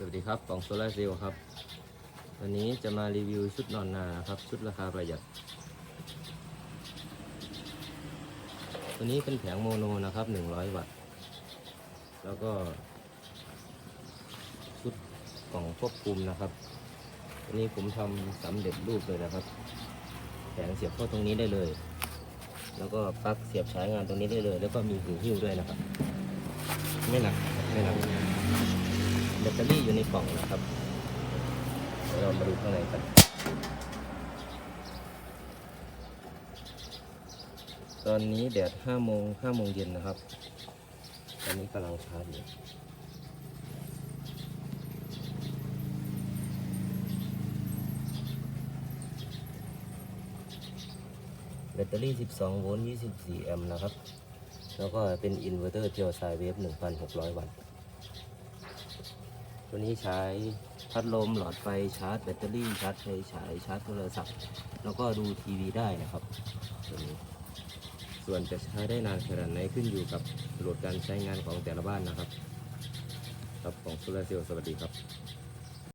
สวัสดีครับกล่องโซลาเซลล์ครับ วันนี้จะมารีวิวชุดนอนนานะครับ ชุดราคาประหยัด ตัวนี้เป็นแผงโมโนนะครับ 100 วัตต์ แล้วก็ ชุดกล่องควบคุมนะครับตัวนี้ผมทำสำเร็จรูปเลยนะครับ แผงเสียบเข้าตรงนี้ได้เลย แล้วก็ปลั๊กเสียบใช้งานตรงนี้ได้เลย แล้วก็มีหูหิ้วด้วยนะครับ ไม่หนัก ไม่หนัก ตเตอรี่อยู่ในกล่องนะครับเดี๋ยวเรามาดูข้างในกันตอนนี้แดด5โมง5โมงเย็นนะครับ ตอนนี้กำลังชาร์จอยู่แบตเตอรี่ 12 โวลต์ 24 แอมป์นะครับ แล้วก็เป็นอินเวอร์เตอร์เทียวไซเวฟ 1,600 วัตต์ ตัวนี้ใช้พัดลมหลอดไฟชาร์จแบตเตอรี่ชาร์จไฟฉายชาร์จโทรศัพท์ แล้วก็ดูทีวีได้นะครับตัวนี้ส่วนจะใช้ได้นานขนาดไหนขึ้นอยู่กับโหลดการใช้งานของแต่ละบ้านนะครับครับของโซลาร์เซลล์สวัสดีครับ